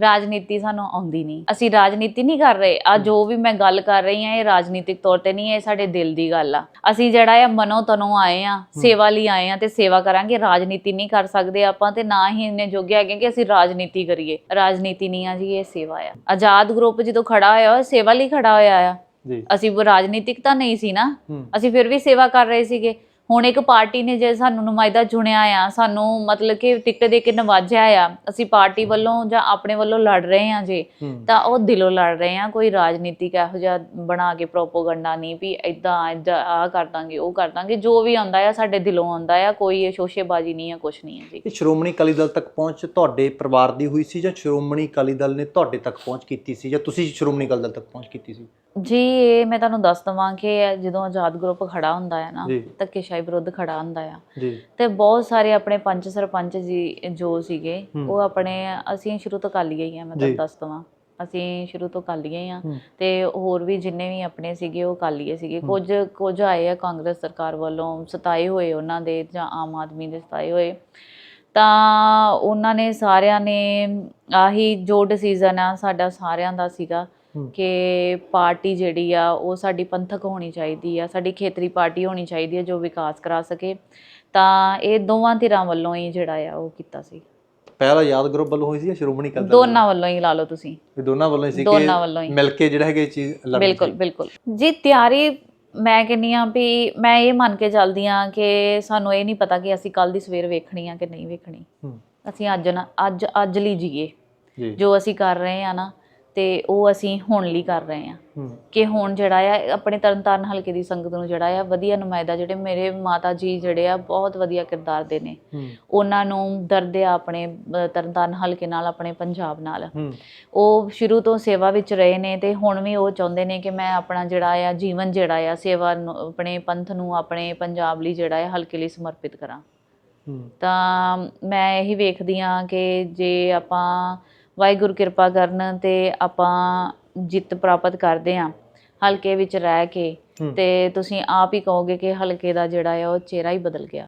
ਰਾਜਨੀਤੀ ਸਾਨੂੰ ਆਉਂਦੀ ਨਹੀਂ। ਅਸੀਂ ਰਾਜਨੀਤੀ ਨਹੀਂ ਕਰ ਰਹੇ। ਆ ਜੋ ਵੀ ਮੈਂ ਗੱਲ ਕਰ ਰਹੀ ਆ ਇਹ ਰਾਜਨੀਤਿਕ ਤੌਰ ਤੇ ਨਹੀਂ ਇਹ ਸਾਡੇ ਦਿਲ ਦੀ ਗੱਲ ਆ। ਅਸੀਂ ਜਿਹੜਾ ਆ ਮਨੋ ਤਨੋ ਆਏ ਆ ਸੇਵਾ ਲਈ ਆਏ ਆ ਤੇ ਸੇਵਾ ਕਰਾਂਗੇ। ਰਾਜਨੀਤੀ ਨਹੀਂ ਕਰ ਸਕਦੇ ਆਪਾਂ ਤੇ ਨਾ ਹੀ ਇੰਨੇ ਜੋਗੇ ਹੈਗੇ ਕਿ ਅਸੀਂ ਰਾਜਨੀਤੀ ਕਰੀਏ। ਰਾਜਨੀਤੀ ਨਹੀਂ ਆ ਜੀ ਇਹ ਸੇਵਾ ਆ। ਆਜ਼ਾਦ ਗਰੁੱਪ ਜਦੋਂ ਖੜਾ ਹੋਇਆ ਉਹ ਸੇਵਾ ਲਈ ਖੜਾ ਹੋਇਆ ਆ। ਅਸੀਂ ਉਹ ਰਾਜਨੀਤਿਕ ਤਾਂ ਨਹੀਂ ਸੀ ਨਾ। ਅਸੀਂ ਫਿਰ ਵੀ ਸੇਵਾ ਕਰ ਰਹੇ ਸੀਗੇ। ਹੁਣ ਇੱਕ ਪਾਰਟੀ ਨੇ ਜੇ ਸਾਨੂੰ ਨੁਮਾਇੰਦਾ ਚੁਣਿਆ ਆ ਸਾਨੂੰ ਮਤਲਬ ਕਿ ਟਿਕਟ ਦੇ ਕੇ ਨਵਾਜਿਆ ਆ ਅਸੀਂ ਪਾਰਟੀ ਵੱਲੋਂ ਜਾਂ ਆਪਣੇ ਵੱਲੋਂ ਲੜ ਰਹੇ ਆ ਜੇ ਤਾਂ ਉਹ ਦਿਲੋਂ ਲੜ ਰਹੇ ਆ ਕੋਈ ਰਾਜਨੀਤਿਕ ਇਹੋ ਜਿਹਾ ਬਣਾ ਕੇ ਪ੍ਰੋਪਗੈਂਡਾ ਨਹੀਂ ਵੀ ਇਦਾਂ ਇਦਾਂ ਆ ਕਰ ਦਾਂਗੇ ਉਹ ਕਰ ਦਾਂਗੇ ਜੋ ਵੀ ਆਉਂਦਾ ਆ ਸਾਡੇ ਦਿਲੋਂ ਆਉਂਦਾ ਆ ਕੋਈ ਇਹ ਸ਼ੋਸ਼ੇਬਾਜ਼ੀ ਨਹੀਂ ਆ ਕੁਛ ਨਹੀਂ ਹੈ ਜੀ। ਇਹ ਸ਼੍ਰੋਮਣੀ ਅਕਾਲੀ ਦਲ ਤੱਕ ਪਹੁੰਚ ਤੁਹਾਡੇ ਪਰਿਵਾਰ ਦੀ ਹੋਈ ਸੀ ਜਾਂ ਸ਼੍ਰੋਮਣੀ ਅਕਾਲੀ ਦਲ ਨੇ ਤੁਹਾਡੇ ਤੱਕ ਪਹੁੰਚ ਕੀਤੀ ਸੀ ਜਾਂ ਤੁਸੀਂ ਸ਼੍ਰੋਮਣੀ ਅਕਾਲੀ ਦਲ ਤੱਕ ਪਹੁੰਚ ਕੀਤੀ ਸੀ? ਜੀ ਇਹ ਮੈਂ ਤੁਹਾਨੂੰ ਦੱਸ ਦਵਾਂ ਕਿ ਇਹ ਜਦੋਂ ਆਜ਼ਾਦ ਗਰੁੱਪ ਖੜਾ ਹੁੰਦਾ ਹੈ ਨਾ ਜੀ। ਧੱਕੇਸ਼ਾਹੀ ਵਿਰੁੱਧ ਖੜਾ ਹੁੰਦਾ ਆ ਜੀ ਤੇ ਬਹੁਤ ਸਾਰੇ ਆਪਣੇ ਪੰਚ ਸਰਪੰਚ ਜੀ ਜੋ ਸੀਗੇ ਹੂੰ। ਉਹ ਆਪਣੇ ਅਸੀਂ ਸ਼ੁਰੂ ਤੋਂ ਕਾਲੀਏ ਹੀ ਆ ਮੈਂ ਜੀ। ਤੁਹਾਨੂੰ ਦੱਸ ਦਵਾਂ ਅਸੀਂ ਸ਼ੁਰੂ ਤੋਂ ਕਾਲੀਏ ਆ ਹੂੰ। ਤੇ ਹੋਰ ਵੀ ਜਿੰਨੇ ਵੀ ਆਪਣੇ ਸੀਗੇ ਉਹ ਕਾਲੀਏ ਸੀਗੇ ਕੁਝ ਕੁਝ ਆਏ ਆ ਕਾਂਗਰਸ ਸਰਕਾਰ ਵੱਲੋਂ ਸਤਾਏ ਹੋਏ ਉਹਨਾਂ ਦੇ ਜਾਂ ਆਮ ਆਦਮੀ ਦੇ ਸਤਾਏ ਹੋਏ ਤਾਂ ਉਹਨਾਂ ਨੇ ਸਾਰਿਆਂ ਨੇ ਆਹੀ ਜੋ ਡਿਸੀਜਨ ਆ ਸਾਡਾ ਸਾਰਿਆਂ ਦਾ ਸੀਗਾ। ਕਿ ਪਾਰਟੀ ਜਿਹੜੀ ਆ ਉਹ ਸਾਡੀ ਪੰਥਕ ਹੋਣੀ ਚਾਹੀਦੀ ਆ ਸਾਡੀ ਖੇਤਰੀ ਪਾਰਟੀ ਹੋਣੀ ਚਾਹੀਦੀ ਆ ਜੋ ਵਿਕਾਸ ਕਰਾ ਸਕੇ। ਤਾਂ ਇਹ ਦੋਵਾਂ ਧਿਰਾਂ ਵੱਲੋਂ ਹੀ ਜਿਹੜਾ ਆ ਉਹ ਕੀਤਾ ਸੀ। ਪਹਿਲਾ ਯਾਦ ਗਰੁੱਪ ਵੱਲੋਂ ਹੋਈ ਸੀ ਜਾਂ ਸ਼੍ਰੋਮਣੀ ਅਕਾਲੀ? ਦੋਨਾਂ ਵੱਲੋਂ? ਹੀ ਲਾ ਲਓ ਤੁਸੀਂ। ਇਹ ਦੋਨਾਂ ਵੱਲੋਂ ਹੀ ਸੀ ਹੀ। ਮਿਲ ਕੇ ਜਿਹੜਾ ਹੈਗਾ ਚੀਜ਼ ਲੜਨੀ ਬਿਲਕੁਲ। ਬਿਲਕੁਲ। ਜੀ ਤਿਆਰੀ ਮੈਂ ਕਹਿੰਨੀ ਆ ਵੀ ਮੈਂ ਇਹ ਮੰਨ ਕੇ ਚੱਲਦੀ ਆ ਕਿ ਸਾਨੂੰ ਇਹ ਨਹੀਂ ਪਤਾ ਕਿ ਅਸੀਂ ਕੱਲ ਦੀ ਸਵੇਰ ਵੇਖਣੀ ਆ ਕਿ ਨਹੀਂ ਵੇਖਣੀ। ਅਸੀਂ ਅੱਜ ਨਾ ਅੱਜ ਅੱਜ ਲਈ ਜੀਏ। ਜੋ ਅਸੀਂ ਕਰ ਰਹੇ ਆ ਨਾ ਤੇ ਉਹ ਅਸੀਂ ਹੁਣ ਲਈ ਕਰ ਰਹੇ ਆ ਹੂੰ। ਕਿ ਹੁਣ ਜਿਹੜਾ ਆ ਆਪਣੇ ਤਰਨਤਾਰਨ ਹਲਕੇ ਦੀ ਸੰਗਤ ਨੂੰ ਜਿਹੜਾ ਆ ਵਧੀਆ ਨੁਮਾਇੰਦਾ ਜਿਹੜੇ ਮੇਰੇ ਮਾਤਾ ਜੀ ਜਿਹੜੇ ਆ ਬਹੁਤ ਵਧੀਆ ਕਿਰਦਾਰ ਦੇ ਨੇ। ਉਹਨਾਂ ਨੂੰ ਦਰਦ ਆ ਆਪਣੇ ਤਰਨਤਾਰਨ ਹਲਕੇ ਨਾਲ ਆਪਣੇ ਪੰਜਾਬ ਨਾਲ। ਉਹ ਸ਼ੁਰੂ ਤੋਂ ਸੇਵਾ ਵਿੱਚ ਰਹੇ ਨੇ ਤੇ ਹੁਣ ਵੀ ਉਹ ਚਾਹੁੰਦੇ ਨੇ ਕਿ ਮੈਂ ਆਪਣਾ ਜਿਹੜਾ ਆ ਜੀਵਨ ਜਿਹੜਾ ਆ ਸੇਵਾ ਆਪਣੇ ਪੰਥ ਨੂੰ ਆਪਣੇ ਪੰਜਾਬ ਲਈ ਜਿਹੜਾ ਆ ਹਲਕੇ ਲਈ ਸਮਰਪਿਤ ਕਰਾਂ। ਤਾਂ ਮੈਂ ਇਹੀ ਵੇਖਦੀ ਆ ਕਿ ਜੇ ਆਪਾਂ ਵਾਹਿਗੁਰੂ ਕਿਰਪਾ ਕਰਨ ਤੇ ਆਪਾਂ ਜਿੱਤ ਪ੍ਰਾਪਤ ਕਰਦੇ ਆ ਹਲਕੇ ਵਿੱਚ ਰਹਿ ਕੇ ਹੂੰ। ਤੇ ਤੁਸੀਂ ਆਪ ਹੀ ਕਹੋਗੇ ਕਿ ਹਲਕੇ ਦਾ ਜਿਹੜਾ ਆ ਉਹ ਚਿਹਰਾ ਹੀ ਬਦਲ ਗਿਆ